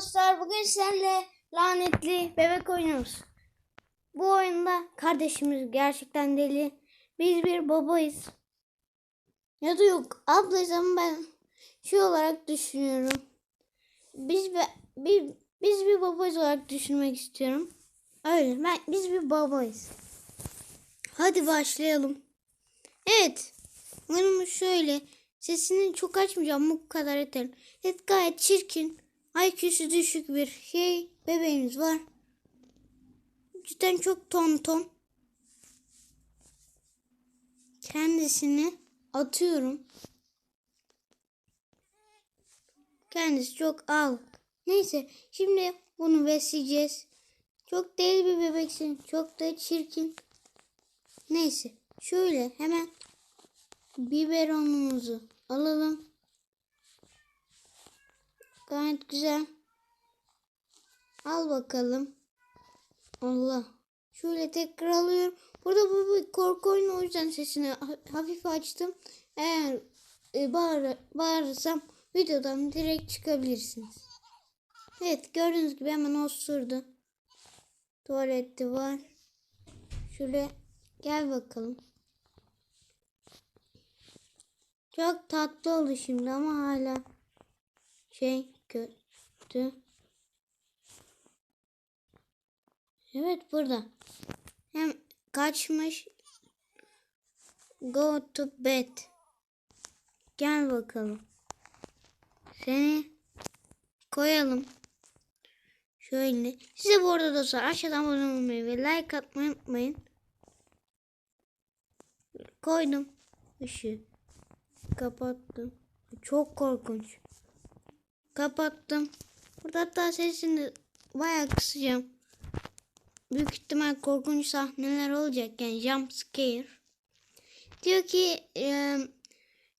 dostlar bugün sizlerle lanetli bebek oynuyoruz. Bu oyunda kardeşimiz gerçekten deli. Biz bir babayız. Ya da yok ablayız ama ben şey olarak düşünüyorum. Biz be, bir, biz bir babayız olarak düşünmek istiyorum. Öyle ben biz bir babayız. Hadi başlayalım. Evet. Oyunumuz şöyle. Sesini çok açmayacağım bu kadar yeter. Evet gayet çirkin. IQ'su düşük bir şey bebeğimiz var. Cidden çok ton ton. Kendisini atıyorum. Kendisi çok ağlık. Neyse şimdi bunu besleyeceğiz. Çok deli bir bebeksin. Çok da çirkin. Neyse şöyle hemen biberonumuzu alalım. Gayet güzel. Al bakalım. Allah. Şöyle tekrar alıyorum. Burada bu bir korku oyunu o yüzden sesini ha- hafif açtım. Eğer e, bağır, bağırırsam videodan direkt çıkabilirsiniz. Evet gördüğünüz gibi hemen osurdu. Tuvaleti var. Şöyle gel bakalım. Çok tatlı oldu şimdi ama hala şey kötü. Evet burada. Hem kaçmış. Go to bed. Gel bakalım. Seni koyalım. Şöyle. Size bu arada dostlar aşağıdan abone olmayı ve like atmayı unutmayın. Koydum. Işığı. Kapattım. Çok korkunç. Kapattım. Burada hatta sesini bayağı kısacağım. Büyük ihtimal korkunç sahneler olacak yani jump scare. Diyor ki e,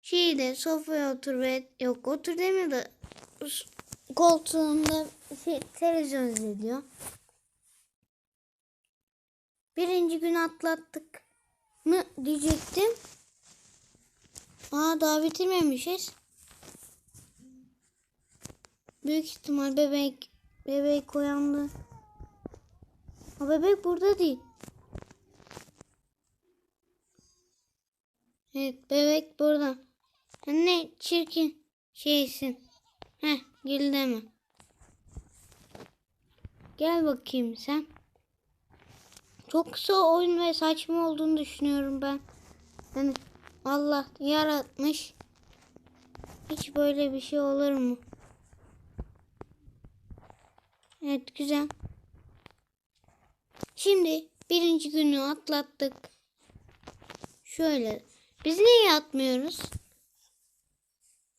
şeyde sofraya otur ve yok otur demiyor da koltuğunda şey, televizyon izliyor. Birinci gün atlattık mı diyecektim. Aa daha bitirmemişiz. Büyük ihtimal bebek bebek uyandı. O bebek burada değil. Evet bebek burada. Sen ne çirkin şeysin. Heh gel deme. Gel bakayım sen. Çok kısa oyun ve saçma olduğunu düşünüyorum ben. Yani Allah yaratmış. Hiç böyle bir şey olur mu? Evet güzel. Şimdi birinci günü atlattık. Şöyle. Biz niye yatmıyoruz?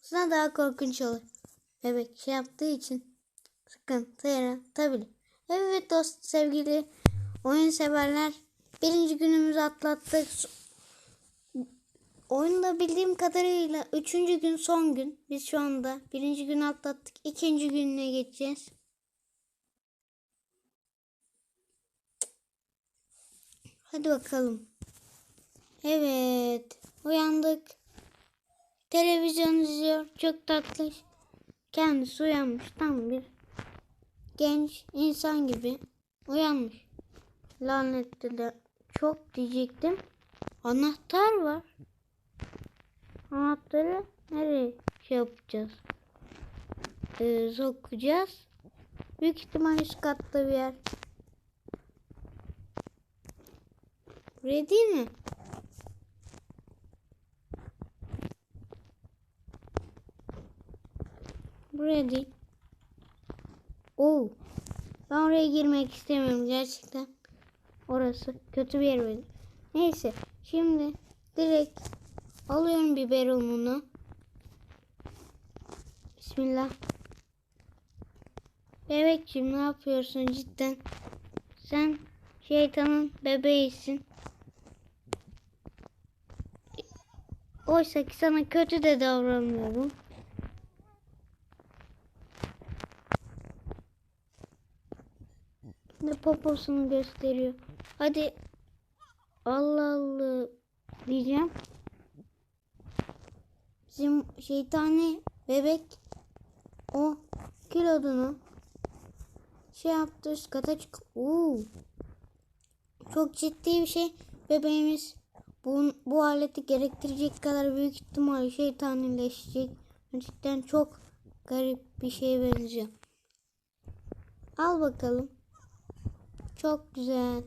Sana daha korkunç olur. Bebek şey yaptığı için sıkıntı yaratabilir. Evet dost sevgili oyun severler. Birinci günümüzü atlattık. Oyunda bildiğim kadarıyla üçüncü gün son gün. Biz şu anda birinci günü atlattık. ikinci gününe geçeceğiz. Hadi bakalım. Evet. Uyandık. Televizyon izliyor. Çok tatlı. Kendisi uyanmış. Tam bir genç insan gibi uyanmış. Lanetli de çok diyecektim. Anahtar var. Anahtarı nereye şey yapacağız? Ee, sokacağız. Büyük ihtimal üst katta bir yer. Buraya değil mi? Buraya değil. Oo. Ben oraya girmek istemiyorum gerçekten. Orası kötü bir yer benim. Neyse. Şimdi direkt alıyorum biberonunu. Bismillah. Bebekciğim ne yapıyorsun cidden? Sen şeytanın bebeğisin. Oysa ki sana kötü de davranmıyorum. Ne poposunu gösteriyor. Hadi. Allah Allah diyeceğim. Bizim şeytani bebek o kilodunu şey yaptı üst kata çık. Oo. Çok ciddi bir şey. Bebeğimiz bu, bu aleti gerektirecek kadar büyük ihtimal şeytanileşecek. Gerçekten çok garip bir şeye benziyor. Al bakalım. Çok güzel.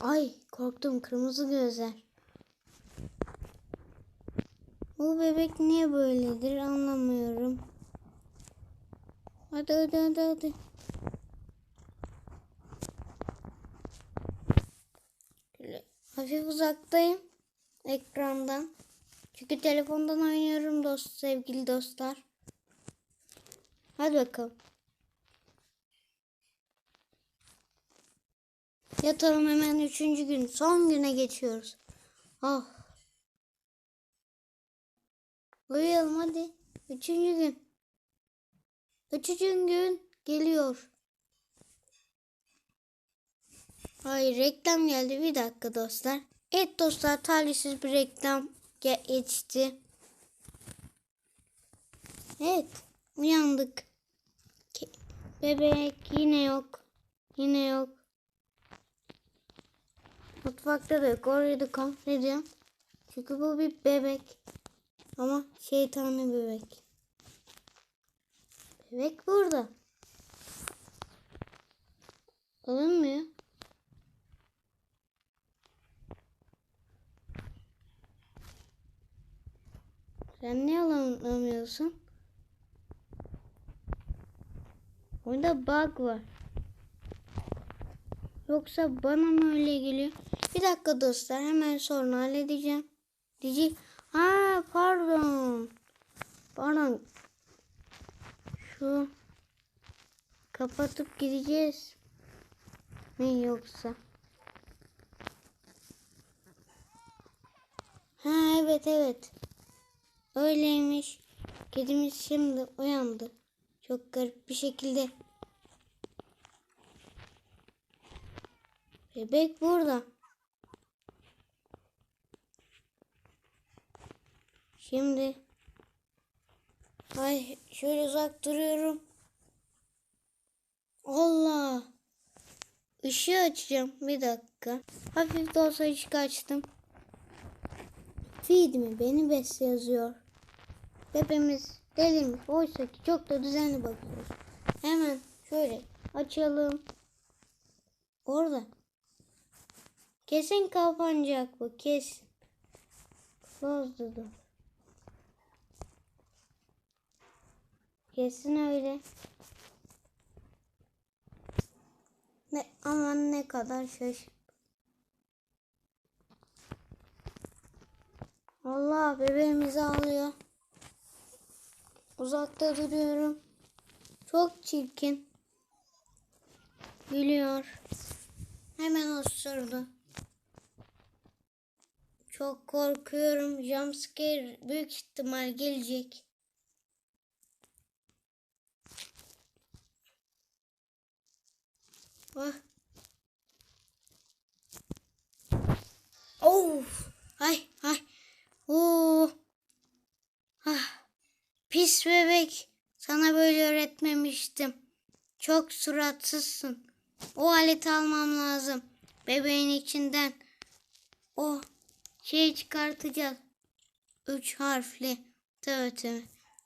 Ay korktum kırmızı gözler. Bu bebek niye böyledir anlamıyorum. Hadi hadi hadi hadi. Şöyle hafif uzaktayım ekrandan. Çünkü telefondan oynuyorum dost sevgili dostlar. Hadi bakalım. Yatalım hemen üçüncü gün. Son güne geçiyoruz. Ah. Uyuyalım hadi. Üçüncü gün. Üçüncü gün geliyor. Hayır reklam geldi. Bir dakika dostlar. Evet dostlar talihsiz bir reklam ge- geçti. Evet uyandık. Bebek yine yok. Yine yok. Mutfakta da yok. Orayı da kontrol ediyorum. Çünkü bu bir bebek. Ama şeytani bebek. Bebek burada. Alınmıyor. Sen niye alınamıyorsun? Oyunda bug var. Yoksa bana mı öyle geliyor? Bir dakika dostlar hemen sonra halledeceğim. Dici. Ha pardon. Pardon. Şu kapatıp gideceğiz. Mi yoksa? Ha evet evet. Öyleymiş. Kedimiz şimdi uyandı. Çok garip bir şekilde. Bebek burada. Şimdi ay şöyle uzak duruyorum. Allah. Işığı açacağım. Bir dakika. Hafif de olsa ışık açtım. Feed mi? Beni besle yazıyor. Bebeğimiz delirmiş. Oysa ki çok da düzenli bakıyoruz. Hemen şöyle açalım. Orada. Kesin kapanacak bu. Kesin. Close. Kesin öyle. Ne aman ne kadar şaş. Allah bebeğimizi alıyor. Uzakta duruyorum. Çok çirkin. Gülüyor. Hemen osurdu. Çok korkuyorum. Jumpscare büyük ihtimal gelecek. Ah. Of. Ay ay. Oo. Ah. Pis bebek. Sana böyle öğretmemiştim. Çok suratsızsın. O aleti almam lazım. Bebeğin içinden. O şey çıkartacağız. Üç harfli. Tövbe.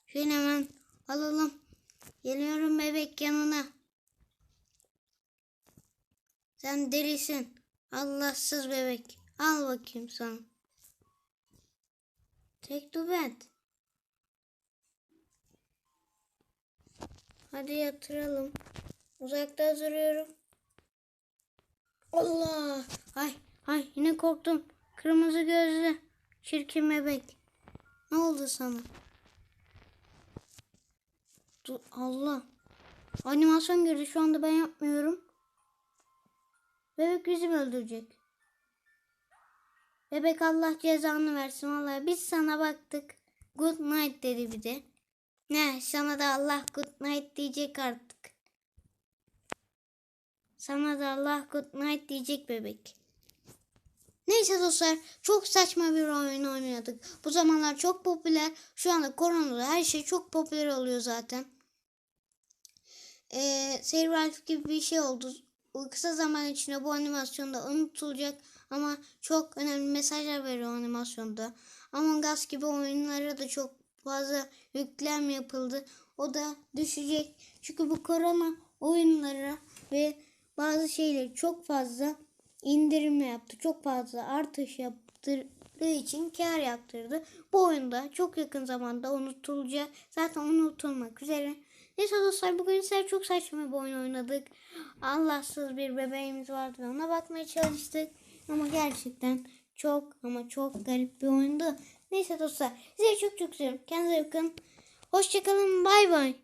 Şunu hemen alalım. Geliyorum bebek yanına. Sen delisin. Allahsız bebek. Al bakayım sana. Take the Hadi yatıralım. Uzakta duruyorum. Allah! Ay ay yine korktum. Kırmızı gözlü. Çirkin bebek. Ne oldu sana? Dur, Allah. Animasyon girdi şu anda ben yapmıyorum. Bebek mi öldürecek? Bebek Allah cezanı versin vallahi biz sana baktık. Good night dedi bir de. Ne sana da Allah good night diyecek artık. Sana da Allah good night diyecek bebek. Neyse dostlar çok saçma bir oyun oynadık. Bu zamanlar çok popüler. Şu anda koronada her şey çok popüler oluyor zaten. e, Serif gibi bir şey oldu. O kısa zaman içinde bu animasyonda unutulacak ama çok önemli mesajlar veriyor animasyonda. Among Us gibi oyunlara da çok fazla yüklem yapıldı. O da düşecek. Çünkü bu korona oyunlara ve bazı şeyleri çok fazla indirme yaptı. Çok fazla artış yaptırdığı için kar yaptırdı. Bu oyunda çok yakın zamanda unutulacak. Zaten unutulmak üzere. Neyse dostlar bugün size çok saçma bir oyun oynadık. Allahsız bir bebeğimiz vardı ve ona bakmaya çalıştık. Ama gerçekten çok ama çok garip bir oyundu. Neyse dostlar size çok çok seviyorum. Kendinize bakın. Hoşçakalın bay bay.